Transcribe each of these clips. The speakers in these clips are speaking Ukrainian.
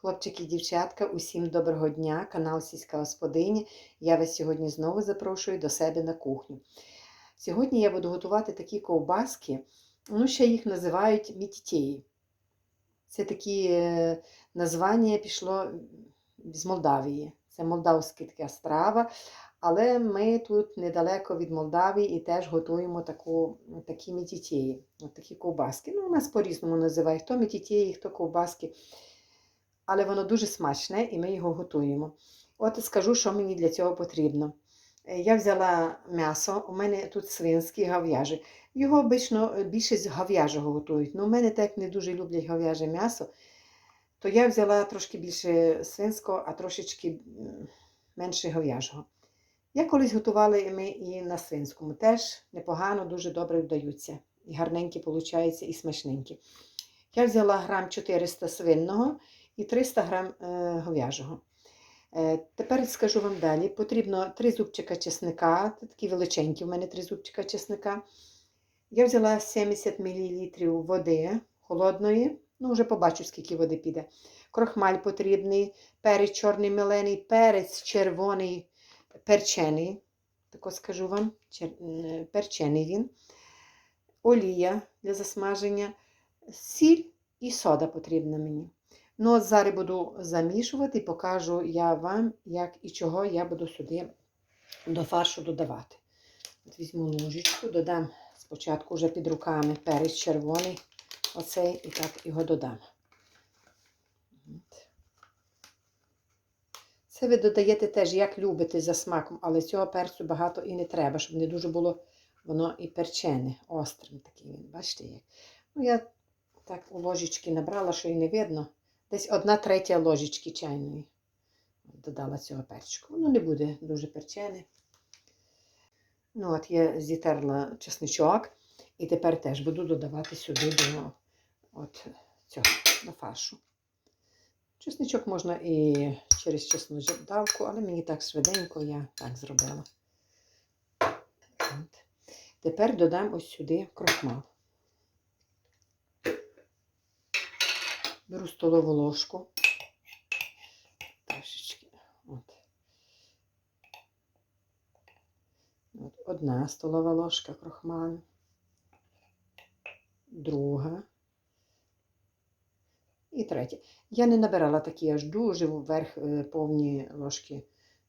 Хлопчики і дівчатка, усім доброго дня, канал Сільська Господині. Я вас сьогодні знову запрошую до себе на кухню. Сьогодні я буду готувати такі ковбаски, ну ще їх називають мітітєї. Це такі е, названня пішло з Молдавії. Це молдавська така страва. Але ми тут недалеко від Молдавії і теж готуємо таку, такі мітітєї, от такі ковбаски. Ну, у нас по-різному називають хто мітітєї, хто ковбаски. Але воно дуже смачне і ми його готуємо. От скажу, що мені для цього потрібно. Е, Я взяла м'ясо, у мене тут свинський гав'яжий. Його обично більшість гав'яжого готують. Ну, у мене так не дуже люблять гав'яже м'ясо. То я взяла трошки більше свинського, а трошечки менше гав'яжого. Я колись готувала і ми і на свинському. Теж непогано, дуже добре вдаються. І гарненькі виходять, і смачненькі. Я взяла грам 400 свинного і 300 грам е, говяжого. Е, тепер скажу вам далі. Потрібно 3 зубчика чесника, такі величенькі, у мене 3 зубчика чесника. Я взяла 70 мл води холодної, ну вже побачу, скільки води піде. Крохмаль потрібний, перець чорний мелений, перець червоний перчений. Тако скажу вам, чер... перчений він, олія для засмаження, сіль і сода потрібна мені. Ну, от зараз буду замішувати і покажу я вам, як і чого я буду сюди до фаршу додавати. От візьму ложечку, додам спочатку вже під руками перець червоний, оцей, і так його додам. Це ви додаєте теж, як любите за смаком, але цього перцю багато і не треба, щоб не дуже було воно і перчене, острим такий він. Бачите як? Ну, я так у ложечки набрала, що і не видно. Десь одна третя ложечки чайної додала цього перчику. Воно не буде дуже перчене. Ну, от я зітерла чесничок і тепер теж буду додавати сюди до, от, цього, до фаршу. Чесничок можна і через чеснодавку, але мені так швиденько я так зробила. От. Тепер додам ось сюди крохмал. Беру столову ложку. Трошечки. От. От. Одна столова ложка крохмалю. Друга. І третя. Я не набирала такі аж дуже вверх е, повні ложки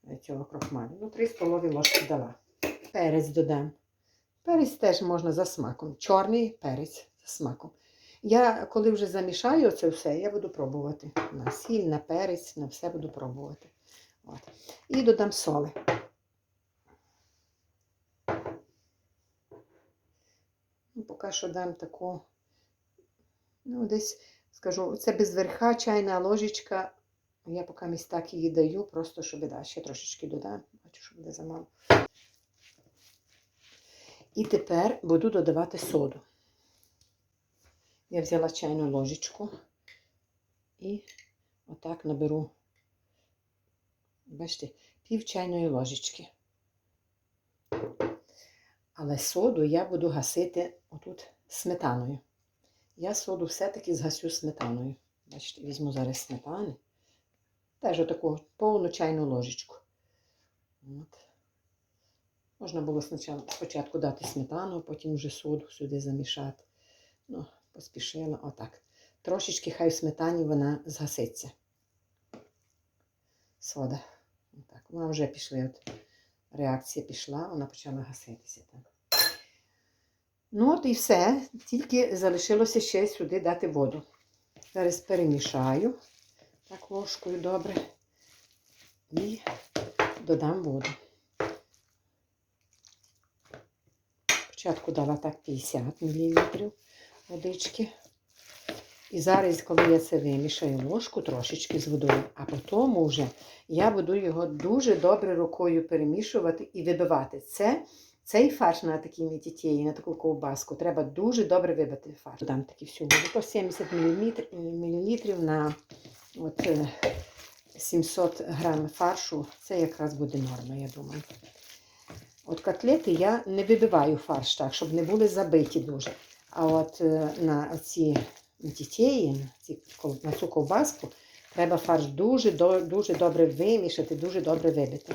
е, цього крохмалю. Ну, три столові ложки дала. Перець додам. Перець теж можна за смаком. Чорний перець за смаком. Я, коли вже замішаю це все, я буду пробувати. На сіль, на перець, на все буду пробувати. От. І додам соли. Ну, поки що дам таку, ну, десь, скажу, це без верха чайна ложечка. Я поки місь так її даю, просто щоб да, ще трошечки додам. Бачу, що буде замало. І тепер буду додавати соду. Я взяла чайну ложечку і отак наберу, бачите, пів чайної ложечки. Але соду я буду гасити отут сметаною. Я соду все-таки згасю сметаною. Бачите, візьму зараз сметани. Теж отаку повну чайну ложечку. От. Можна було спочатку, дати сметану, потім вже соду сюди замішати. Ну, поспішила отак. Трошечки хай в сметані вона згаситься. Сода. Отак. Вона вже пішла. От реакція пішла, вона почала гаситися. Так. Ну, от і все. Тільки залишилося ще сюди дати воду. Зараз перемішаю так ложкою добре. І додам воду. Спочатку дала так 50 мл водички. І зараз, коли я це вимішаю ложку трошечки з водою, а потім вже я буду його дуже добре рукою перемішувати і вибивати. Це, Цей фарш на такій мітітєї, на таку ковбаску, треба дуже добре вибити фарш. Дам таки всю воду. То 70 мл на от, е, 700 грам фаршу. Це якраз буде норма, я думаю. От котлети я не вибиваю фарш так, щоб не були забиті дуже. А от е, на ці дітей, на, ці, на цю ковбаску, Треба фарш дуже, дуже добре вимішати, дуже добре вибити.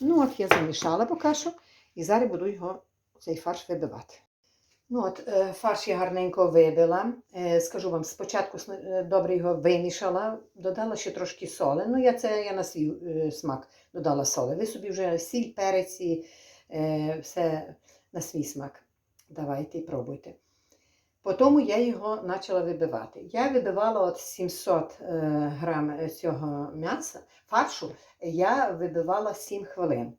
Ну, от я замішала поки що, і зараз буду його, цей фарш вибивати. Ну, от, е, фарш я гарненько вибила. Е, скажу вам, спочатку добре його вимішала, додала ще трошки соли. Ну, я це я на свій смак додала соли. Ви собі вже сіль, перець і все на свій смак. Давайте і пробуйте. Потім я його почала вибивати. Я вибивала от 700 е, грам е, цього м'яса, фаршу, я вибивала 7 хвилин.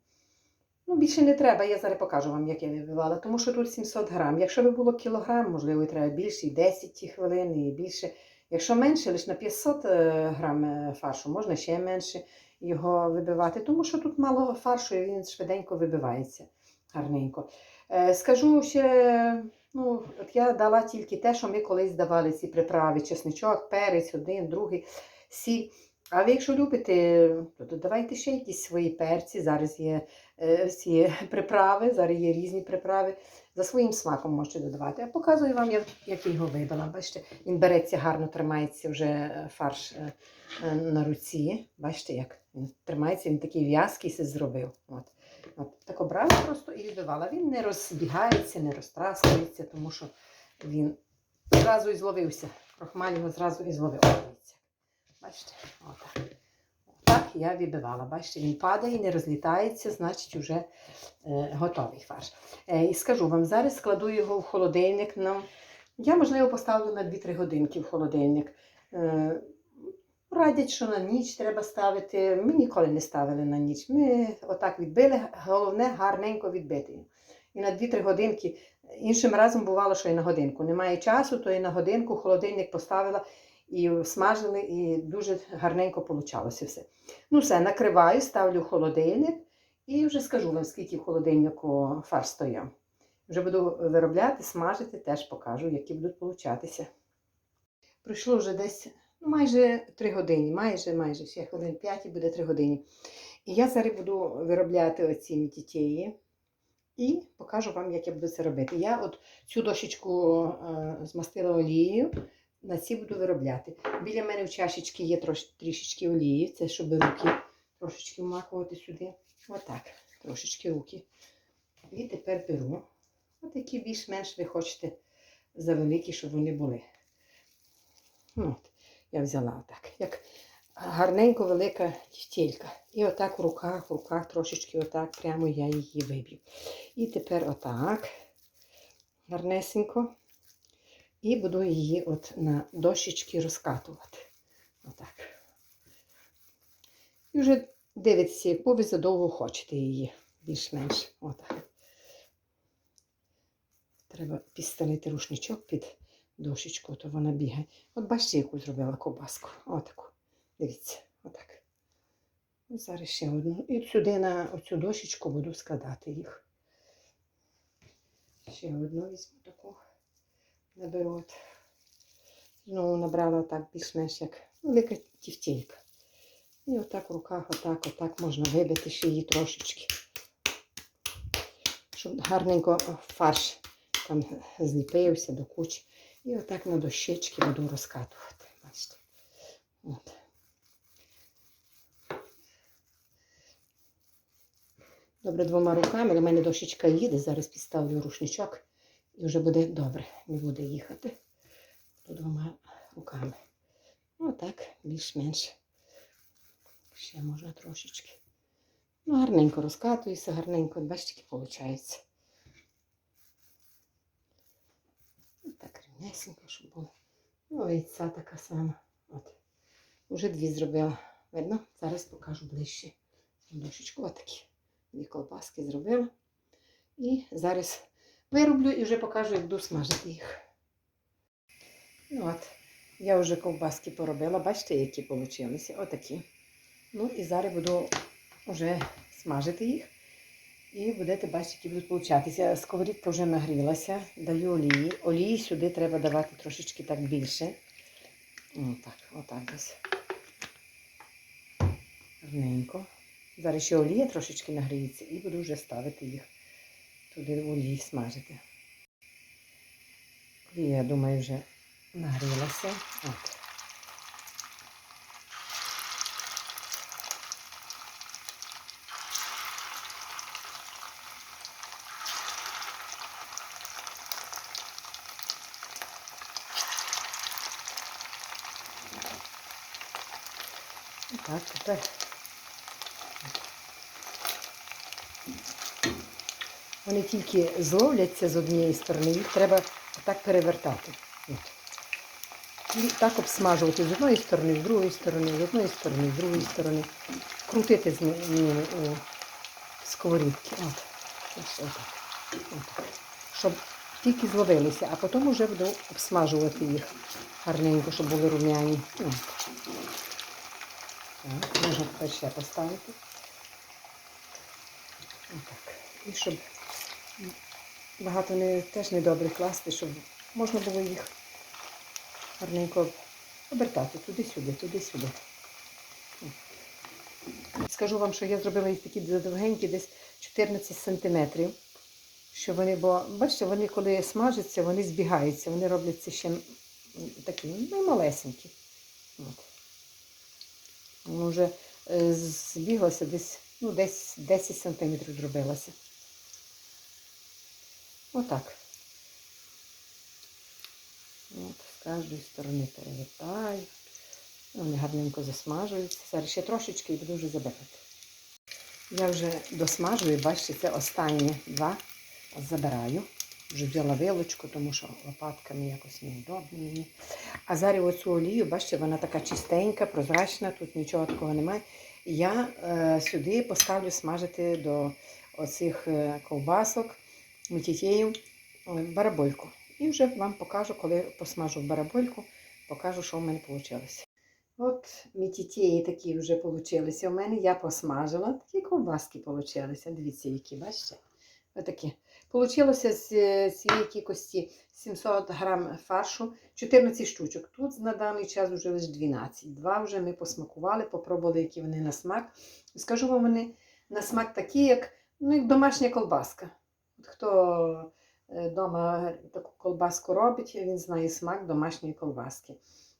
Ну, більше не треба, я зараз покажу вам, як я вибивала, тому що тут 700 грам. Якщо би було кілограм, можливо, треба більше, і 10 хвилин, і більше. Якщо менше, лише на 500 е, грам фаршу, можна ще менше його вибивати, тому що тут мало фаршу, і він швиденько вибивається гарненько. Скажу ще, ну, от я дала тільки те, що ми колись давали ці приправи: чесничок, перець, один, другий, сіль. А ви, якщо любите, то додавайте ще якісь свої перці. Зараз є е, приправи, зараз є різні приправи. За своїм смаком можете додавати. Я показую вам, як, я його вибила. Бачите, він береться гарно, тримається вже е, фарш е, на руці. Бачите, як він тримається, він такий в'язкий зробив. От. От. Так обрала просто і вибивала. Він не розбігається, не розтраскується, тому що він зразу і зловився. Крохмаль його зразу і зловив. Бачите? Отак. Так я вибивала. Бачите, він падає, не розлітається, значить вже е, готовий фарш. Е, і скажу вам, зараз складу його в холодильник. Ну, я, можливо, поставлю на 2-3 годинки в холодильник. Е, радять, що на ніч треба ставити. Ми ніколи не ставили на ніч. Ми отак відбили, головне гарненько відбити. І на 2-3 годинки. Іншим разом бувало, що і на годинку. Немає часу, то і на годинку холодильник поставила і смажили, і дуже гарненько получалося все. Ну, все, накриваю, ставлю холодильник і вже скажу вам, скільки в холодильнику фарш стояв. Вже буду виробляти, смажити, теж покажу, які будуть получатися. Пройшло вже десь ну, майже 3 години, майже, майже, ще хвилин 5 і буде 3 години. І я зараз буду виробляти оці мітітєї і покажу вам, як я буду це робити. Я от цю дощечку е, змастила олією, на ці буду виробляти. Біля мене в чашечці є трош, трішечки олії, це щоб руки трошечки вмакувати сюди. Отак, трошечки руки. І тепер беру. От які більш-менш ви хочете завеликі, щоб вони були. Ну, От, я взяла отак, як гарненько велика тілька. І отак в руках, в руках трошечки отак, прямо я її виб'ю. І тепер отак, гарнесенько. І буду її от на дощечки розкатувати. Отак. І вже дивитися, яку ви задовго хочете її, більш-менш. Отак. Треба підстелити рушничок під дощечку, то вона бігає. От бачите, яку зробила ковбаску. Отаку. Дивіться, отак. Зараз ще одну. І сюди на оцю дощечку буду складати їх. Ще одну візьму таку. Наберу от. Знову набрала так більш-менш як велика тівтілька. І отак в руках, отак, отак можна вибити ще її трошечки. Щоб гарненько фарш там зліпився до кучі. І отак на дощечки буду розкатувати. Бачите. От. Добре, двома руками. До мене дощечка їде. Зараз підставлю рушничок і вже буде добре. Не буде їхати. То двома руками. Отак, більш-менш. Ще можна трошечки. Ну, гарненько розкатується, гарненько, бачите, виходить. Так, рівнесенько, щоб було. Ну, і така сама. От. Уже дві зробила. Видно? Зараз покажу ближче. Дошечку отакі. Дві колбаски зробила. І зараз вироблю і вже покажу, як буду смажити їх. Ну от, я вже ковбаски поробила. Бачите, які вийшли? Отакі. Ну і зараз буду вже смажити їх. І будете бачити, які будуть получатися. Сковорідка вже нагрілася, даю олії. Олії сюди треба давати трошечки так більше. Отак, отак десь. Гарненько. Зараз ще олія трошечки нагріється і буду вже ставити їх туди в олії смажити. Олія, я думаю, вже нагрілася. От. Так, тепер. Вони тільки зловляться з однієї сторони, їх треба так перевертати. От. І так обсмажувати з одної сторони, з другої сторони, з одної сторони, з другої сторони. Крутити з ними у сковорідці. От. Ось отак. Отак. Щоб тільки зловилися, а потім вже буду обсмажувати їх гарненько, щоб були рум'яні. От. Так, можна тепер ще поставити. Отак. І щоб багато не, теж не добре класти, щоб можна було їх гарненько обертати туди-сюди, туди-сюди. Скажу вам, що я зробила їх такі довгенькі, десь 14 сантиметрів. Що вони, бо бачите, вони коли смажаться, вони збігаються, вони робляться ще такі, ну, малесенькі. От. Воно вже е, збіглося десь, ну, десь 10 сантиметрів зробилося. Отак. От, з кожної сторони перевертаю. Вони гарненько засмажуються. Зараз ще трошечки і буду вже забирати. Я вже досмажую, бачите, це останні два. Забираю. Вже взяла вилочку, тому що лопатками якось неудобно мені. А зараз оцю олію, бачите, вона така чистенька, прозрачна, тут нічого такого немає. Я е, сюди поставлю смажити до оцих е, ковбасок, мутітєїв, е, барабольку. І вже вам покажу, коли посмажу барабольку, покажу, що в мене вийшло. От мітітєї такі вже вийшли у мене. Я посмажила, такі ковбаски вийшли. Дивіться, які, бачите? Отакі. Получилося з е, цієї кількості 700 грам фаршу, 14 штучок. Тут на даний час вже лише 12. Два вже ми посмакували, попробували, які вони на смак. Скажу вам, вони на смак такі, як, ну, як домашня колбаска. Хто вдома таку колбаску робить, він знає смак домашньої колбаски.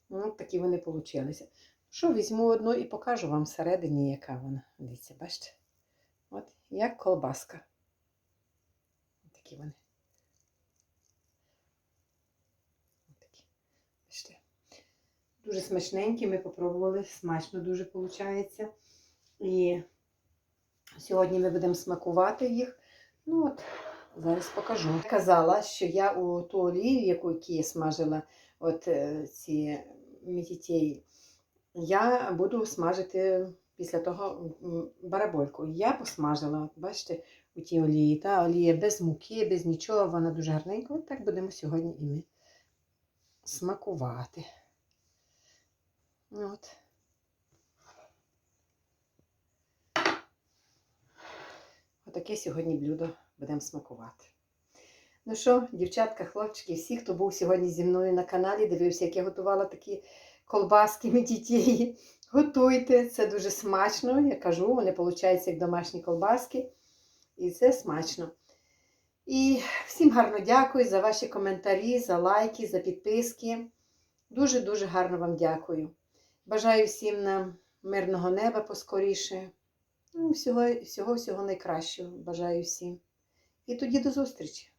Ну, такі вони получилися. Що, візьму одну і покажу вам всередині, яка вона. Дивіться, бачите? От як колбаска. Такі вони. Такі. Бачите. Дуже смачненькі, ми попробували, смачно дуже виходить. І сьогодні ми будемо смакувати їх. Ну от, зараз покажу. Я казала, що я у ту олію, яку яку я смажила от е, ці мітітєї, я буду смажити після того барабольку. Я посмажила, бачите, у тій олії. Та олія без муки, без нічого, вона дуже гарненька. От так будемо сьогодні і ми смакувати. От. Отаке сьогодні блюдо будемо смакувати. Ну що, дівчатка, хлопчики, всі, хто був сьогодні зі мною на каналі, дивився, як я готувала такі колбаски медітєї. Готуйте, це дуже смачно. Я кажу, вони виходять як домашні колбаски. І це смачно. І всім гарно дякую за ваші коментарі, за лайки, за підписки. Дуже-дуже гарно вам дякую. Бажаю всім нам мирного неба поскоріше. Ну, всього, всього, всього найкращого. Бажаю всім. І тоді до зустрічі!